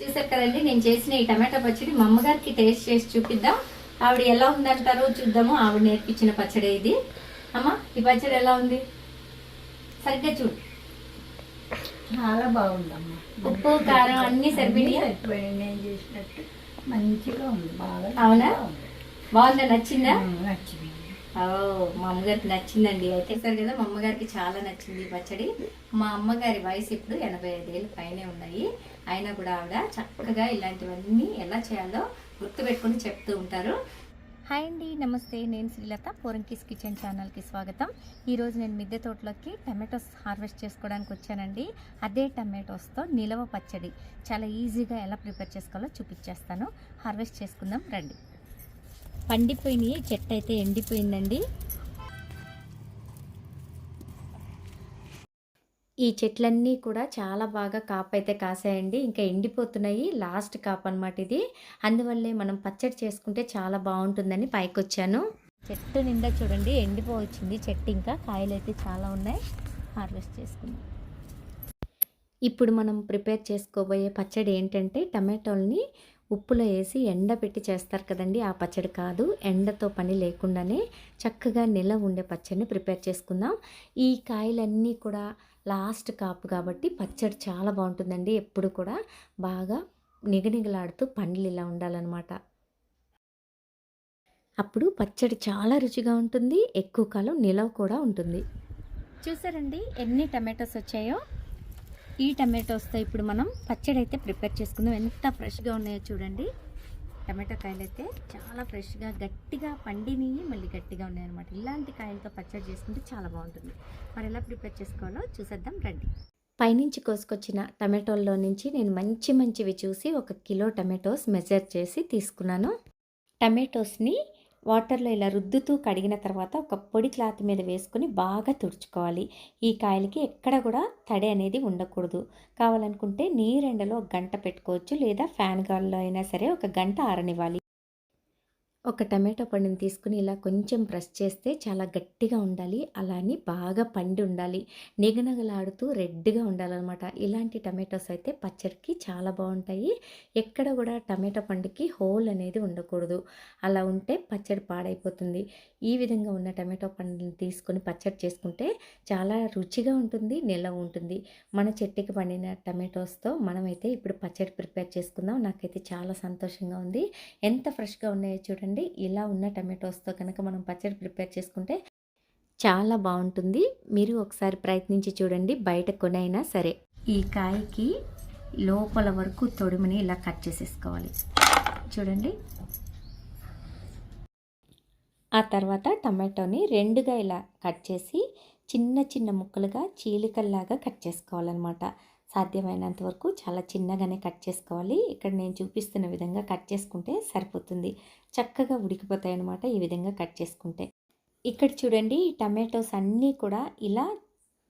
చూసారు కదండి నేను చేసిన ఈ టమాటా పచ్చడి మా అమ్మగారికి టేస్ట్ చేసి చూపిద్దాం. ఆవిడ ఎలా ఉందంటారో చూద్దాము. ఆవిడ నేర్పించిన పచ్చడి ఇది. అమ్మ ఈ పచ్చడి ఎలా ఉంది? సరిగ్గా చూడు. చాలా బాగుందమ్మా. ఉప్పు కారం అన్ని సరిపోయి నేను చేసినట్టు మంచిగా ఉంది. బాగా అవునా? బాగుంది. నచ్చిందా? నచ్చింది. మా అమ్మగారికి నచ్చిందండి. అయితే సరే కదా మా అమ్మగారికి చాలా నచ్చింది పచ్చడి. మా అమ్మగారి వయసు ఇప్పుడు ఎనభై ఐదేళ్ళు పైనే ఉన్నాయి. అయినా కూడా ఆవిడ చక్కగా ఇలాంటివన్నీ ఎలా చేయాలో గుర్తుపెట్టుకుని చెప్తూ ఉంటారు. హాయ్ అండి నమస్తే. నేను శ్రీలత పోరంకిస్ కిచెన్ ఛానల్కి స్వాగతం. ఈరోజు నేను మిద్దె తోటలోకి టమాటోస్ హార్వెస్ట్ చేసుకోవడానికి వచ్చానండి. అదే టమాటోస్తో నిలవ పచ్చడి. చాలా ఈజీగా ఎలా ప్రిపేర్ చేసుకోవాలో చూపించేస్తాను. హార్వెస్ట్ చేసుకుందాం రండి. పండిపోయినాయి చెట్టు అయితే ఎండిపోయిందండి. ఈ చెట్లన్నీ కూడా చాలా బాగా కాపు అయితే కాసాయండి. ఇంకా ఎండిపోతున్నాయి లాస్ట్ కాపు అనమాట ఇది. అందువల్లే మనం పచ్చడి చేసుకుంటే చాలా బాగుంటుందని పైకి వచ్చాను చెట్టు నిండా చూడండి ఎండిపోవచ్చింది చెట్టు ఇంకా. కాయలు అయితే చాలా ఉన్నాయి. హార్వెస్ట్ చేసుకుందాం. ఇప్పుడు మనం ప్రిపేర్ చేసుకోబోయే పచ్చడి ఏంటంటే టమాటోల్ని ఉప్పులో వేసి ఎండబెట్టి చేస్తారు కదండి ఆ పచ్చడి కాదు. ఎండతో పని లేకుండానే చక్కగా నిలవ ఉండే పచ్చడిని ప్రిపేర్ చేసుకుందాం. ఈ కాయలన్నీ కూడా లాస్ట్ కాపు కాబట్టి పచ్చడి చాలా బాగుంటుందండి. ఎప్పుడు కూడా బాగా నిగనిగలాడుతూ పండ్లు ఇలా ఉండాలన్నమాట. అప్పుడు పచ్చడి చాలా రుచిగా ఉంటుంది ఎక్కువ కాలం నిలవ కూడా ఉంటుంది. చూసారండి ఎన్ని టమాటోస్ వచ్చాయో? ఈ టమాటోస్తో ఇప్పుడు మనం పచ్చడి అయితే ప్రిపేర్ చేసుకుందాం. ఎంత ఫ్రెష్గా ఉన్నాయో చూడండి. టమాటో కాయలు అయితే చాలా ఫ్రెష్గా గట్టిగా పండినవి మళ్ళీ గట్టిగా ఉన్నాయన్నమాట. ఇలాంటి కాయలతో పచ్చడి చేసుకుంటే చాలా బాగుంటుంది. మరి ఎలా ప్రిపేర్ చేసుకోవాలో చూసేద్దాం రండి. పైనుంచి కోసుకొచ్చిన టమాటోల్లో నుంచి నేను మంచి మంచివి చూసి ఒక కిలో టమాటోస్ మెజర్ చేసి తీసుకున్నాను. టమాటోస్ని వాటర్లో ఇలా రుద్దుతూ కడిగిన తర్వాత ఒక పొడి క్లాత్ మీద వేసుకొని బాగా తుడుచుకోవాలి. ఈ కాయలకి ఎక్కడ కూడా తడి అనేది ఉండకూడదు. కావాలనుకుంటే నీరెండలో ఒక గంట పెట్టుకోవచ్చు లేదా ఫ్యాన్ గాల్లో అయినా సరే ఒక గంట ఆరనివ్వాలి. ఒక టమాటో పండుని తీసుకుని ఇలా కొంచెం ప్రెస్ చేస్తే చాలా గట్టిగా ఉండాలి. అలానే బాగా పండి ఉండాలి. నిగనగలాడుతూ రెడ్గా ఉండాలన్నమాట. ఇలాంటి టమాటోస్ అయితే పచ్చడికి చాలా బాగుంటాయి. ఎక్కడ కూడా టమాటో పండుకి హోల్ అనేది ఉండకూడదు. అలా ఉంటే పచ్చడి పాడైపోతుంది. ఈ విధంగా ఉన్న టమాటో పండుని తీసుకొని పచ్చడి చేసుకుంటే చాలా రుచిగా ఉంటుంది నిలవ ఉంటుంది. మన చెట్టుకి పండిన టమాటోస్తో మనమైతే ఇప్పుడు పచ్చడి ప్రిపేర్ చేసుకుందాం. నాకైతే చాలా సంతోషంగా ఉంది. ఎంత ఫ్రెష్గా ఉన్నాయో చూడండి. ఇలా ఉన్న టమాటోస్తో కనుక మనం పచ్చడి ప్రిపేర్ చేసుకుంటే చాలా బాగుంటుంది. మీరు ఒకసారి ప్రయత్నించి చూడండి. బయట కొనైనా సరే ఈ కాయకి లోపల వరకు తొడిమిని ఇలా కట్ చేసేసుకోవాలి. చూడండి. ఆ తర్వాత టమాటోని రెండుగా ఇలా కట్ చేసి చిన్న చిన్న ముక్కలుగా చీలికల్లాగా కట్ చేసుకోవాలన్నమాట. సాధ్యమైనంత వరకు చాలా చిన్నగానే కట్ చేసుకోవాలి. ఇక్కడ నేను చూపిస్తున్న విధంగా కట్ చేసుకుంటే సరిపోతుంది. చక్కగా ఉడికిపోతాయి అన్నమాట ఈ విధంగా కట్ చేసుకుంటే. ఇక్కడ చూడండి ఈ టమాటోస్ అన్నీ కూడా ఇలా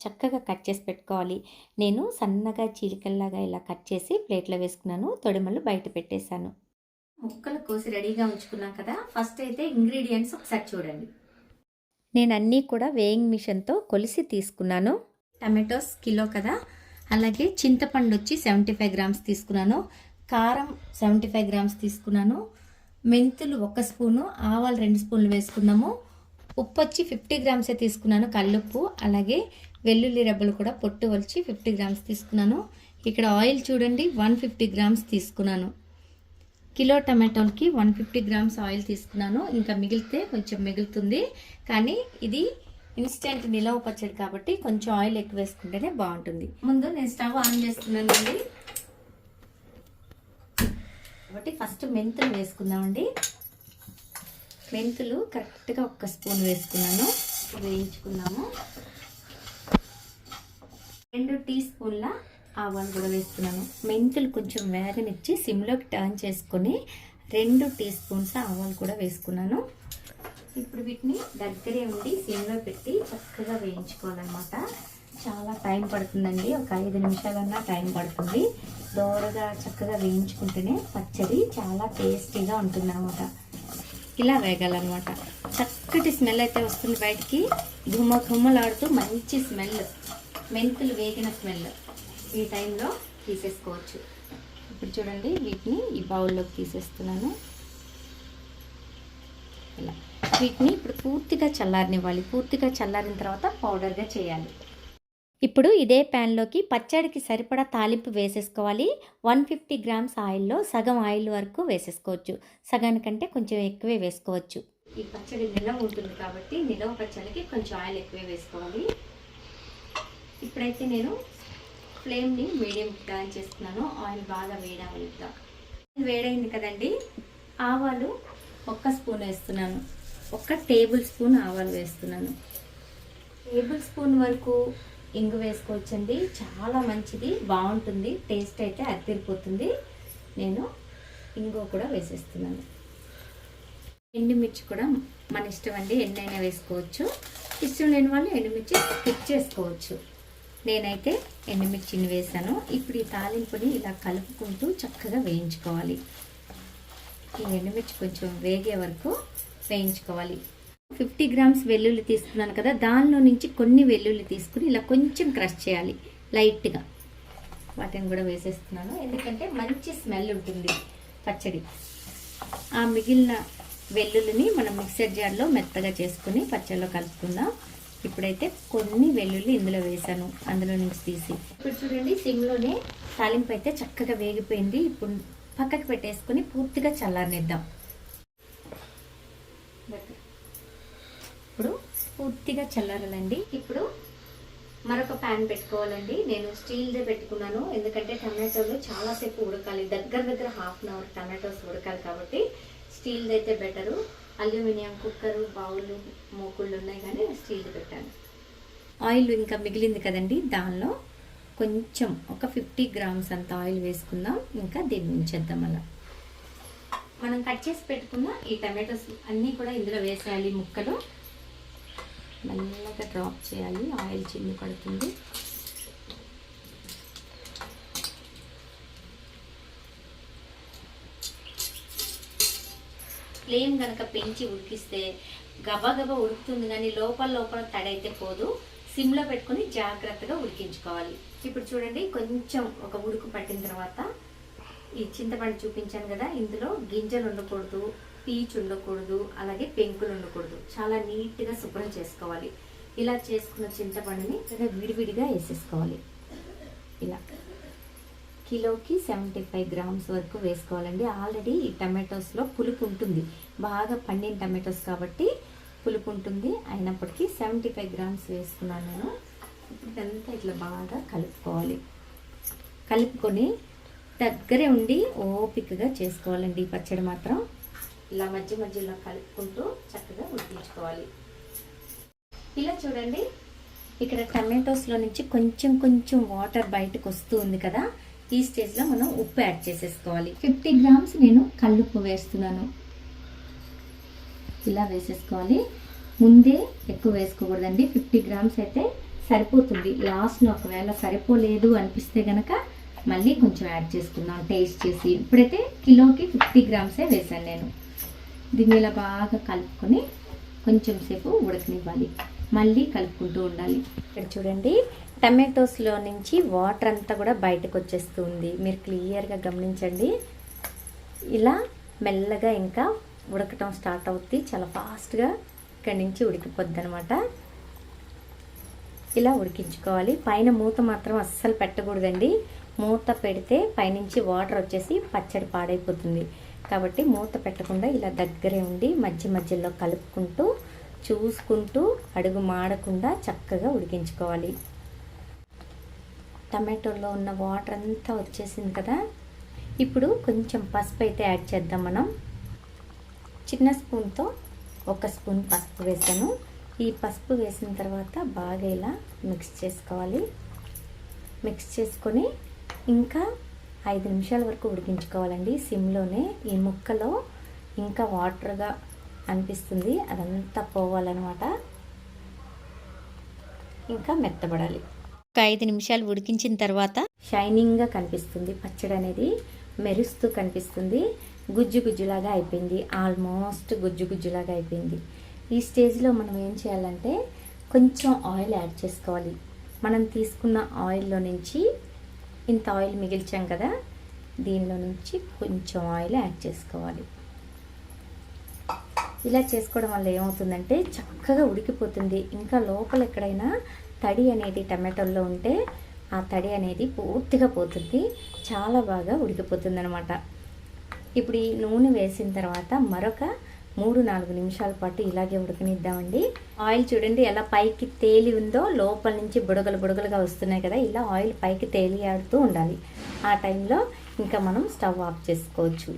చక్కగా కట్ చేసి పెట్టుకోవాలి. నేను సన్నగా చీలికల్లాగా ఇలా కట్ చేసి ప్లేట్లో వేసుకున్నాను. తొడిమలు బయట పెట్టేశాను. ముక్కలు కోసి రెడీగా ఉంచుకున్నాం కదా. ఫస్ట్ అయితే ఇంగ్రీడియంట్స్ ఒకసారి చూడండి. నేను అన్నీ కూడా వేయింగ్ మిషన్తో కొలిసి తీసుకున్నాను. టమాటోస్ కిలో కదా. అలాగే చింతపండు వచ్చి సెవెంటీ ఫైవ్ గ్రామ్స్ తీసుకున్నాను. కారం సెవెంటీ ఫైవ్ గ్రామ్స్ తీసుకున్నాను. మెంతులు ఒక స్పూను ఆవాలు రెండు స్పూన్లు వేసుకున్నాము. ఉప్పు వచ్చి ఫిఫ్టీ గ్రామ్సే తీసుకున్నాను కల్లుప్పు. అలాగే వెల్లుల్లి రెబ్బలు కూడా పొట్టు వచ్చి ఫిఫ్టీ గ్రామ్స్ తీసుకున్నాను. ఇక్కడ ఆయిల్ చూడండి వన్ ఫిఫ్టీ గ్రామ్స్ తీసుకున్నాను. కిలో టమాటోలకి వన్ ఫిఫ్టీ గ్రామ్స్ ఆయిల్ తీసుకున్నాను. ఇంకా మిగిలితే కొంచెం మిగులుతుంది. కానీ ఇది ఇన్స్టెంట్ నిలవ పచ్చడి కాబట్టి కొంచెం ఆయిల్ ఎక్కువ వేసుకుంటేనే బాగుంటుంది. ముందు నేను స్టవ్ ఆన్ చేస్తున్నానండి. కాబట్టి ఫస్ట్ మెంతులు వేసుకుందామండి. మెంతులు కరెక్ట్గా ఒక్క స్పూన్ వేసుకున్నాను. వేయించుకున్నాము. రెండు టీ స్పూన్ల ఆవాలు కూడా వేస్తున్నాను మెంతులు కొంచెం వేగనిచ్చి సిమ్లోకి టర్న్ చేసుకొని రెండు టీ స్పూన్స్ ఆవాలు కూడా వేసుకున్నాను. ఇప్పుడు వీటిని దగ్గరే ఉండి సిమ్లో పెట్టి చక్కగా వేయించుకోవాలన్నమాట. చాలా టైం పడుతుందండి. ఒక ఐదు నిమిషాలన్నా టైం పడుతుంది. దోరగా చక్కగా వేయించుకుంటేనే పచ్చడి చాలా టేస్టీగా ఉంటుంది అనమాట ఇలా వేగాలన్నమాట. చక్కటి స్మెల్ అయితే వస్తుంది బయటికి. ఘుమ్మ ఘుమ్మలాడుతూ మంచి స్మెల్. మెంతులు వేగిన స్మెల్. ఈ టైంలో తీసేసుకోవచ్చు. ఇప్పుడు చూడండి వీటిని ఈ బౌల్లోకి తీసేస్తున్నాను. ఇలా. వీటిని ఇప్పుడు పూర్తిగా చల్లారనివ్వాలి. పూర్తిగా చల్లారిన తర్వాత పౌడర్గా చేయాలి. ఇప్పుడు ఇదే ప్యాన్లోకి పచ్చడికి సరిపడా తాలింపు వేసేసుకోవాలి. వన్ ఫిఫ్టీ గ్రామ్స్ ఆయిల్లో సగం ఆయిల్ వరకు వేసేసుకోవచ్చు. సగానికంటే కొంచెం ఎక్కువే వేసుకోవచ్చు. ఈ పచ్చడి నిలవ ఉంటుంది కాబట్టి నిలవ పచ్చడికి కొంచెం ఆయిల్ ఎక్కువే వేసుకోవాలి. ఇప్పుడైతే నేను ఫ్లేమ్ని మీడియం ఆన్ చేస్తున్నాను. ఆయిల్ బాగా వేడవలుద్దాం వేడైంది కదండి. ఆవాలు ఒక్క స్పూన్ వేస్తున్నాను. ఒక్క టేబుల్ స్పూన్ ఆవాలు వేస్తున్నాను. టేబుల్ స్పూన్ వరకు ఇంగు వేసుకోవచ్చండి. చాలా మంచిది బాగుంటుంది టేస్ట్ అయితే అదిరిపోతుంది. నేను ఇంగు కూడా వేసేస్తున్నాను. ఎండుమిర్చి కూడా మన ఇష్టం అండి ఎన్నైనా వేసుకోవచ్చు. ఇష్టం లేని వాళ్ళు ఎండుమిర్చి స్కిప్ చేసుకోవచ్చు. నేనైతే ఎండుమిర్చిని వేసాను. ఇప్పుడు ఈ తాలింపుని ఇలా కలుపుకుంటూ చక్కగా వేయించుకోవాలి. ఈ ఎండుమిర్చి కొంచెం వేగే వరకు వేయించుకోవాలి ఫిఫ్టీ గ్రామ్స్ వెల్లుల్లి తీసుకున్నాను కదా దానిలో నుంచి కొన్ని వెల్లుల్లి తీసుకుని ఇలా కొంచెం క్రష్ చేయాలి లైట్గా. వాటిని కూడా వేసేస్తున్నాను. ఎందుకంటే మంచి స్మెల్ ఉంటుంది పచ్చడి. ఆ మిగిలిన వెల్లుల్లిని మనం మిక్సర్ జార్లో మెత్తగా చేసుకుని పచ్చడిలో కలుపుకుందాం. ఇప్పుడైతే కొన్ని వెల్లుల్లి ఇందులో వేసాను అందులో నుంచి తీసి. ఇప్పుడు చూడండి సిమ్లోనే తాలింపు అయితే చక్కగా వేగిపోయింది. ఇప్పుడు పక్కకు పెట్టేసుకుని పూర్తిగా చల్లారనిద్దాం ఇప్పుడు పూర్తిగా చల్లారాలండి. ఇప్పుడు మరొక ప్యాన్ పెట్టుకోవాలండి. నేను స్టీల్దే పెట్టుకున్నాను. ఎందుకంటే టమాటోలు చాలాసేపు ఉడకాలి. దగ్గర దగ్గర హాఫ్ అన్ అవర్ టమాటోస్ ఉడకాలి కాబట్టి స్టీల్ది అయితే బెటరు అల్యూమినియం కుక్కరు బౌల్ మూకుళ్ళు ఉన్నాయి కానీ స్టీల్ది పెట్టాను. ఆయిల్ ఇంకా మిగిలింది కదండి. దానిలో కొంచెం ఒక ఫిఫ్టీ గ్రామ్స్ అంత ఆయిల్ వేసుకుందాం. ఇంకా దీన్ని ఉంచేద్దాం అలా. మనం కట్ చేసి పెట్టుకున్న ఈ టమాటోస్ అన్నీ కూడా ఇందులో వేసేయాలి ముక్కలు. మెల్లగా డ్రాప్ చేయాలి. ఆయిల్ చిన్ని పడుతుంది. ఫ్లేమ్ కనుక పెంచి ఉడికిస్తే గబగబ ఉడుకుతుంది కానీ లోపల లోపల తడైతే పోదు. సిమ్లో పెట్టుకొని జాగ్రత్తగా ఉడికించుకోవాలి. ఇప్పుడు చూడండి కొంచెం ఒక ఉడుకు పట్టిన తర్వాత ఈ చింతపండు చూపించాను కదా ఇందులో గింజలు ఉండకూడదు. పీచ్ ఉండకూడదు అలాగే పెంకులు ఉండకూడదు. చాలా నీట్గా శుభ్రం చేసుకోవాలి. ఇలా చేసుకున్న చింతపండుని విడివిడిగా వేసేసుకోవాలి. ఇలా. కిలోకి సెవెంటీ ఫైవ్ గ్రామ్స్ వరకు వేసుకోవాలండి. ఆల్రెడీ ఈ టమాటోస్లో పులుపు ఉంటుంది. బాగా పండిన టమాటోస్ కాబట్టి పులుపు ఉంటుంది. అయినప్పటికీ సెవెంటీ ఫైవ్ గ్రామ్స్ వేసుకున్నాను నేను. ఇప్పుడు ఇదంతా ఇట్లా బాగా కలుపుకోవాలి. కలుపుకొని దగ్గరే ఉండి ఓపికగా చేసుకోవాలండి ఈ పచ్చడి మాత్రం. ఇలా మధ్య మధ్యలో కలుపుకుంటూ చక్కగా ఉడికించుకోవాలి. ఇలా చూడండి ఇక్కడ టమాటోస్లో నుంచి కొంచెం కొంచెం వాటర్ బయటకు వస్తూ ఉంది కదా ఈ స్టేజ్లో మనం ఉప్పు యాడ్ చేసేసుకోవాలి. ఫిఫ్టీ గ్రామ్స్ నేను కల్లుప్పు వేస్తున్నాను. ఇలా వేసేసుకోవాలి. ముందే ఎక్కువ వేసుకోకూడదండి ఫిఫ్టీ గ్రామ్స్ అయితే సరిపోతుంది. లాస్ట్లో ఒకవేళ సరిపోలేదు అనిపిస్తే కనుక మళ్ళీ కొంచెం యాడ్ చేసుకుందాం టేస్ట్ చేసి. ఇప్పుడైతే కిలోకి ఫిఫ్టీ గ్రామ్సే వేసాను నేను. దీన్ని ఇలా బాగా కలుపుకొని కొంచెం సేపు ఉడకనివ్వాలి. మళ్ళీ కలుపుకుంటూ ఉండాలి. ఇక్కడ చూడండి టమాటోస్లో నుంచి వాటర్ అంతా కూడా బయటకు వచ్చేస్తుంది మీరు క్లియర్గా గమనించండి. ఇలా మెల్లగా ఇంకా ఉడకటం స్టార్ట్ అవుతుంది చాలా ఫాస్ట్గా ఇక్కడి నుంచి ఉడికిపోద్ది అనమాట ఇలా ఉడికించుకోవాలి. పైన మూత మాత్రం అస్సలు పెట్టకూడదండి. మూత పెడితే పైనుంచి వాటర్ వచ్చేసి పచ్చడి పాడైపోతుంది. కాబట్టి మూత పెట్టకుండా ఇలా దగ్గరే ఉండి మధ్య మధ్యలో కలుపుకుంటూ చూసుకుంటూ అడుగు మాడకుండా చక్కగా ఉడికించుకోవాలి. టమాటోలో ఉన్న వాటర్ అంతా వచ్చేసింది కదా? ఇప్పుడు కొంచెం పసుపు అయితే యాడ్ చేద్దాం మనం. చిన్న స్పూన్తో ఒక స్పూన్ పసుపు వేసాను. ఈ పసుపు వేసిన తర్వాత బాగా ఇలా మిక్స్ చేసుకోవాలి. మిక్స్ చేసుకొని ఇంకా ఐదు నిమిషాల వరకు ఉడికించుకోవాలండి. సిమ్లోనే ఈ ముక్కలో ఇంకా వాటర్గా అనిపిస్తుంది. అదంతా పోవాలన్నమాట. ఇంకా మెత్తబడాలి. ఒక ఐదు నిమిషాలు ఉడికించిన తర్వాత షైనింగ్గా కనిపిస్తుంది. పచ్చడి అనేది మెరుస్తూ కనిపిస్తుంది. గుజ్జు గుజ్జులాగా అయిపోయింది. ఆల్మోస్ట్ గుజ్జు గుజ్జులాగా అయిపోయింది. ఈ స్టేజ్లో మనం ఏం చేయాలంటే కొంచెం ఆయిల్ యాడ్ చేసుకోవాలి. మనం తీసుకున్న ఆయిల్లో నుంచి ఇంత ఆయిల్ మిగిల్చాం కదా దీనిలో నుంచి కొంచెం ఆయిల్ యాడ్ చేసుకోవాలి. ఇలా చేసుకోవడం వల్ల ఏమవుతుందంటే చక్కగా ఉడికిపోతుంది. ఇంకా లోపల ఎక్కడైనా తడి అనేది టమాటోల్లో ఉంటే ఆ తడి అనేది పూర్తిగా పోతుంది. చాలా బాగా ఉడికిపోతుంది అనమాట ఇప్పుడు ఈ నూనె వేసిన తర్వాత మరొక మూడు నాలుగు నిమిషాల పాటు ఇలాగే ఉడకనిద్దామండి. ఆయిల్ చూడండి ఎలా పైకి తేలి ఉందో లోపల నుంచి బుడగలు బుడగలుగా వస్తున్నాయి కదా ఇలా ఆయిల్ పైకి తేలి ఆడుతూ ఉండాలి. ఆ టైంలో ఇంకా మనం స్టవ్ ఆఫ్ చేసుకోవచ్చు.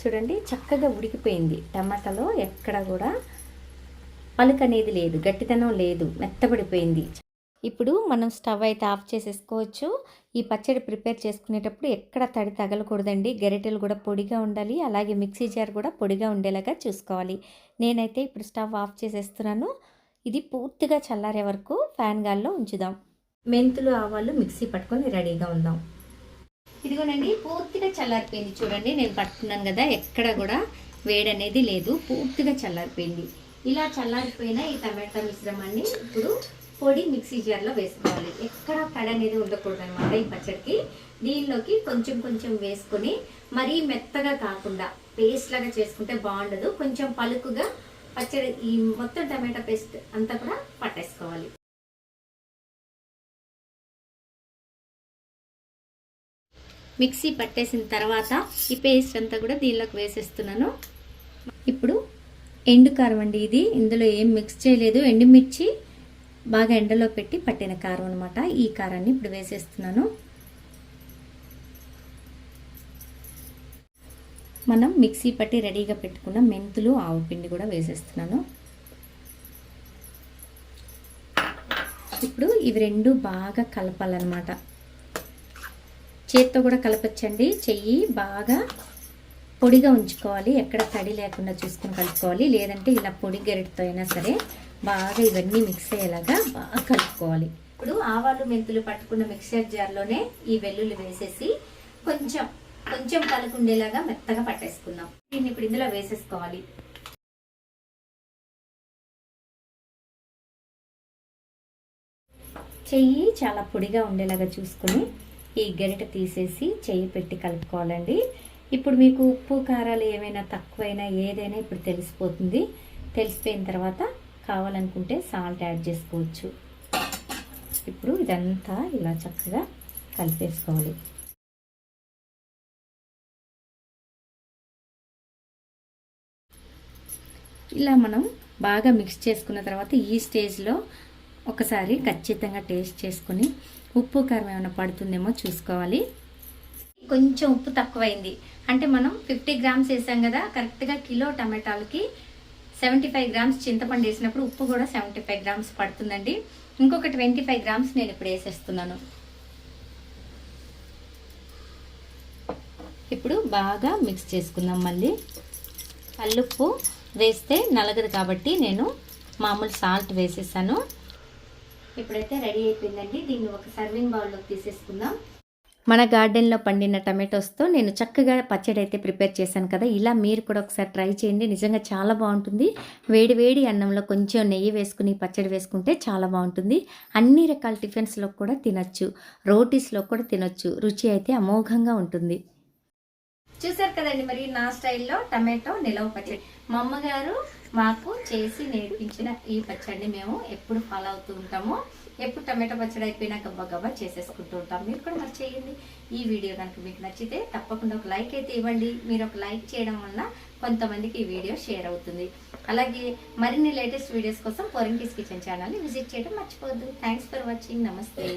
చూడండి చక్కగా ఉడికిపోయింది. టమాటాలో ఎక్కడ కూడా పలుకు అనేది లేదు గట్టితనం లేదు మెత్తబడిపోయింది. ఇప్పుడు మనం స్టవ్ అయితే ఆఫ్ చేసేసుకోవచ్చు. ఈ పచ్చడి ప్రిపేర్ చేసుకునేటప్పుడు ఎక్కడ తడి తగలకూడదండి. గరిటెలు కూడా పొడిగా ఉండాలి. అలాగే మిక్సీ జార్ కూడా పొడిగా ఉండేలాగా చూసుకోవాలి. నేనైతే ఇప్పుడు స్టవ్ ఆఫ్ చేసేస్తున్నాను. ఇది పూర్తిగా చల్లారే వరకు ఫ్యాన్ గాల్లో ఉంచుదాం. మెంతులు ఆవాలు మిక్సీ పట్టుకొని రెడీగా ఉందాం. ఇదిగోనండి పూర్తిగా చల్లారిపోయింది చూడండి. నేను పట్టుకున్నాను కదా ఎక్కడ కూడా వేడి అనేది లేదు. పూర్తిగా చల్లారిపోయింది. ఇలా చల్లారిపోయిన ఈ టమాటా మిశ్రమాన్ని ఇప్పుడు పొడి మిక్సీ జార్లో వేసుకోవాలి. ఎక్కడ పడ అనేది ఉండకూడదు అనమాట ఈ పచ్చడికి. దీనిలోకి కొంచెం కొంచెం వేసుకొని మరీ మెత్తగా కాకుండా పేస్ట్ లాగా చేసుకుంటే బాగుండదు. కొంచెం పలుకుగా పచ్చడి ఈ మొత్తం టమాటా పేస్ట్ అంతా కూడా పట్టేసుకోవాలి. మిక్సీ పట్టేసిన తర్వాత ఈ పేస్ట్ అంతా కూడా దీనిలోకి వేసేస్తున్నాను. ఇప్పుడు ఎండు కారం అండి ఇది. ఇందులో ఏం మిక్స్ చేయలేదు. ఎండుమిర్చి బాగా ఎండలో పెట్టి పట్టిన కారం అనమాట ఈ కారాన్ని ఇప్పుడు వేసేస్తున్నాను. మనం మిక్సీ పట్టి రెడీగా పెట్టుకున్న మెంతులు ఆవు పిండి కూడా వేసేస్తున్నాను. ఇప్పుడు ఇవి రెండు బాగా కలపాలన్నమాట. చేత్తో కూడా కలపచ్చండి. చెయ్యి బాగా పొడిగా ఉంచుకోవాలి. ఎక్కడ తడి లేకుండా చూసుకొని కలుపుకోవాలి. లేదంటే ఇలా పొడి గరిటతో అయినా సరే బాగా ఇవన్నీ మిక్స్ అయ్యేలాగా బాగా కలుపుకోవాలి. ఇప్పుడు ఆవాలు మెంతులు పట్టుకున్న మిక్సర్ జార్లోనే ఈ వెల్లుల్లి వేసేసి కొంచెం కొంచెం పలుకుండేలాగా మెత్తగా పట్టేసుకుందాం. దీన్ని ఇప్పుడు ఇందులో వేసేసుకోవాలి. చెయ్యి చాలా పొడిగా ఉండేలాగా చూసుకొని ఈ గరిట తీసేసి చెయ్యి పెట్టి కలుపుకోవాలండి. ఇప్పుడు మీకు ఉప్పు కారాలు ఏమైనా తక్కువైనా ఏదైనా ఇప్పుడు తెలిసిపోతుంది. తెలిసిపోయిన తర్వాత కావాలనుకుంటే సాల్ట్ యాడ్ చేసుకోవచ్చు. ఇప్పుడు ఇదంతా ఇలా చక్కగా కలిపేసుకోవాలి. ఇలా మనం బాగా మిక్స్ చేసుకున్న తర్వాత ఈ స్టేజ్లో ఒకసారి ఖచ్చితంగా టేస్ట్ చేసుకొని ఉప్పు కారం ఏమైనా పడుతుందేమో చూసుకోవాలి. కొంచెం ఉప్పు తక్కువైంది. అంటే మనం ఫిఫ్టీ గ్రామ్స్ వేసాం కదా కరెక్ట్గా కిలో టమాటాలకి సెవెంటీ ఫైవ్ గ్రామ్స్ చింతపండు వేసినప్పుడు ఉప్పు కూడా సెవెంటీ ఫైవ్ గ్రామ్స్ పడుతుందండి. ఇంకొక ట్వంటీ ఫైవ్ గ్రామ్స్ నేను ఇప్పుడు వేసేస్తున్నాను. ఇప్పుడు బాగా మిక్స్ చేసుకుందాం మళ్ళీ. కల్లుప్పు వేస్తే నలగదు కాబట్టి నేను మామూలు సాల్ట్ వేసేసాను. ఇప్పుడైతే రెడీ అయిపోయిందండి. దీన్ని ఒక సర్వింగ్ బౌల్లోకి తీసేసుకుందాం. మన గార్డెన్లో పండిన టమాటోస్తో నేను చక్కగా పచ్చడి అయితే ప్రిపేర్ చేశాను కదా ఇలా మీరు కూడా ఒకసారి ట్రై చేయండి. నిజంగా చాలా బాగుంటుంది. వేడి వేడి అన్నంలో కొంచెం నెయ్యి వేసుకుని పచ్చడి వేసుకుంటే చాలా బాగుంటుంది. అన్ని రకాల టిఫిన్స్లో కూడా తినొచ్చు. రోటీస్లో కూడా తినొచ్చు. రుచి అయితే అమోఘంగా ఉంటుంది. చూసారు కదండి మరి నా స్టైల్లో టమాటో నిలవ పచ్చడి. మా అమ్మగారు మాకు చేసి నేర్పించిన ఈ పచ్చడిని మేము ఎప్పుడు ఫాలో అవుతూ ఉంటాము. ఎప్పుడు టమాటో పచ్చడి అయిపోయినా గబ్బా గబ్బా చేసేసుకుంటూ ఉంటాం. మీరు కూడా మరి చేయండి. ఈ వీడియో కనుక మీకు నచ్చితే తప్పకుండా ఒక లైక్ అయితే ఇవ్వండి. మీరు ఒక లైక్ చేయడం వల్ల కొంతమందికి ఈ వీడియో షేర్ అవుతుంది. అలాగే మరిన్ని లేటెస్ట్ వీడియోస్ కోసం పొరంకీస్ కిచెన్ ఛానల్ని విజిట్ చేయడం మర్చిపోవద్దు. థ్యాంక్స్ ఫర్ వాచింగ్ నమస్తే